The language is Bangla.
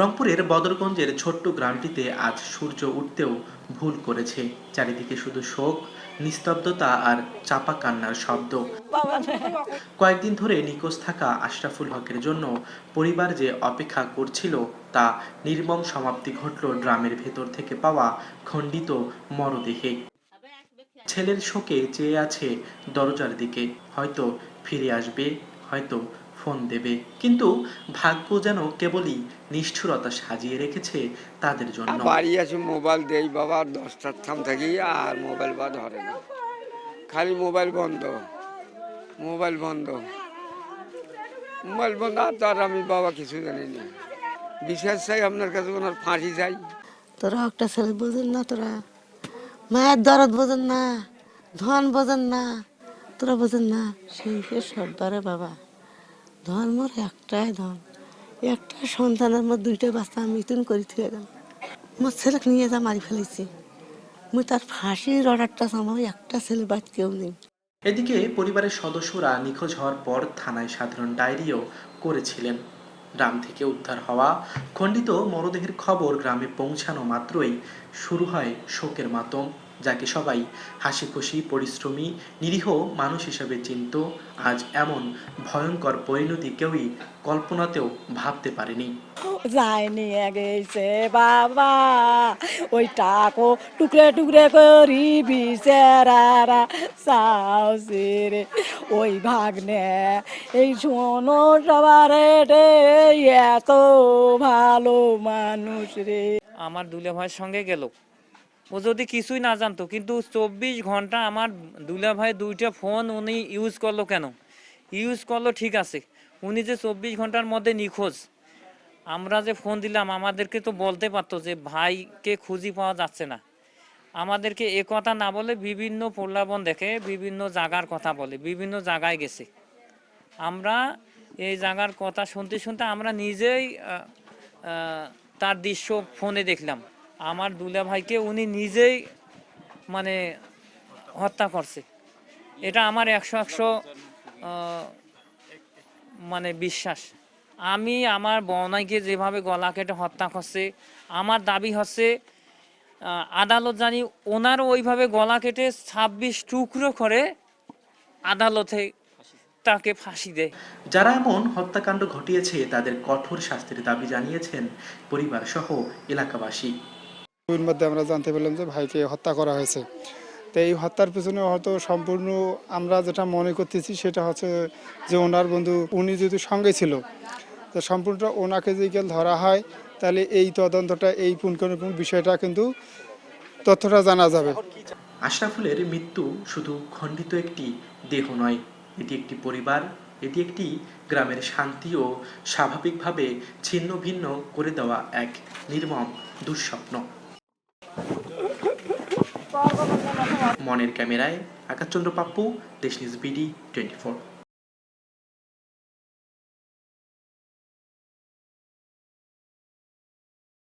রংপুরের বদরগঞ্জের ছোট্ট গ্রামটিতে আজ সূর্য উঠতেও ভুল করেছে। চারিদিকে শুধু শোক, নিস্তব্ধতা আর চাপা কান্নার শব্দ। কয়েকদিন ধরে নিখোঁজ থাকা আশরাফুল হকের জন্য পরিবার যে অপেক্ষা করছিল তা নির্মম সমাপ্তি ঘটল ড্রামের ভেতর থেকে পাওয়া খণ্ডিত মরদেহে। ছেলের শোকে চেয়ে আছে দরজার দিকে। হয়তো ফিরে আসবে, হয়তো ফোন দেবে। কিন্তু ভাগ্য যেন কেবলই নিষ্ঠুরতা সাজিয়ে রেখেছে তাদের জন্য। বাড়ি আছে মোবাইল দেই বাবা দশটার থাম থাকি আর মোবাইল বা ধরে না। খালি মোবাইল বন্ধ মোবাইল বন্ধ। মোবাইল বন্ধ আর তার আমি বাবা কিছু জানি না। বিশ্বাস চাই আপনার কাছে ওনার ফাঁসি চাই। তোরা একটা ছেলে বোঝেন না তোরা। মায়ের দরদ বোঝেন না ধন বোঝেন না তোরা বোঝেন না সেই সর্দারে বাবা। ধন মোর একটাই ধন। একটা সন্তানের মধ্যে দুইটা বাচ্চা আমি ইতুন করি থুয়ে গেল মোর ছেলেকে নিয়ে যা মারি ফেলেছি মুই তার ফাঁসির অর্ডারটা আমার একটা ছেলে বাদ কেউ নেই। এদিকে পরিবারের সদস্যরা নিখোঁজ হওয়ার পর থানায় সাধারণ ডায়েরিও করেছিলেন। গ্রাম থেকে উদ্ধার হওয়া খণ্ডিত মরদেহের খবর গ্রামে পৌঁছানো মাত্রই শুরু হয় শোকের মাতম। যাকে সবাই হাসি খুশি পরিশ্রমী নিরীহ মানুষ হিসেবে চিনত আজ এমন ভয়ঙ্কর পরিণতি কেউই কল্পনাতেও ভাবতে পারেনি। যায়নি গেছে বাবা ওই টাকো টুকরে টুকরে করি বিচারা সাউসি রে ওই ভাগ্নে এই শোনো সবার রে এত ভালো মানুষ রে। আমার দুলে ভাইয়ের সঙ্গে গেল। ও যদি কিছুই না জানতো, কিন্তু চব্বিশ ঘণ্টা আমার দুলা ভাই দুইটা ফোন উনি ইউজ করল কেন? ইউজ করল ঠিক আছে, উনি যে চব্বিশ ঘণ্টার মধ্যে নিখোঁজ। আমরা যে ফোন দিলাম, আমাদেরকে তো বলতে পারতো যে ভাইকে খুঁজি পাওয়া যাচ্ছে না। আমাদেরকে এ কথা না বলে বিভিন্ন প্রলাপন দেখে, বিভিন্ন জায়গার কথা বলে, বিভিন্ন জায়গায় গেছে। আমরা এই জায়গার কথা শুনতে শুনতে আমরা নিজেই তার দৃশ্য ফোনে দেখলাম। আমার দুলা ভাইকে উনি নিজেই মানে হত্যা করছে। এটা আমার একশো একশো মানে বিশ্বাস। আমি আমার বনাইকে যেভাবে গলা কেটে হত্যা করছে, আমার দাবি হচ্ছে আদালত জানি ওনারও ওইভাবে গলা কেটে ছাব্বিশ টুকরো করে আদালতে তাকে ফাঁসি দেয়। যারা এমন হত্যাকাণ্ড ঘটিয়েছে, তাদের কঠোর শাস্তির দাবি জানিয়েছেন পরিবার সহ এলাকাবাসী। এর মধ্যে আমরা জানতে পারলাম যে ভাইকে হত্যা করা হয়েছে। তো এই হত্যার পেছনে হয়তো সম্পূর্ণ আমরা যেটা মনে করতেছি সেটা হচ্ছে যে ওনার বন্ধু, উনি যদি সঙ্গে ছিল, তো সম্পূর্ণ ওনাকে যদি ধরা হয়, তাহলে এই তদন্তটা, এই পুনঃপুন বিষয়টা কিন্তু তথ্যটা জানা যাবে। আশরাফুলের মৃত্যু শুধু খণ্ডিত একটি দেহ নয়, এটি একটি পরিবার, এটি একটি গ্রামের শান্তি ও স্বাভাবিকভাবে ছিন্ন ভিন্ন করে দেওয়া এক নির্মম দুঃস্বপ্ন। মনের ক্যামেরায় আকাশচন্দ্র পাপ্পু দেশ নিউজ বিডি টোয়েন্টি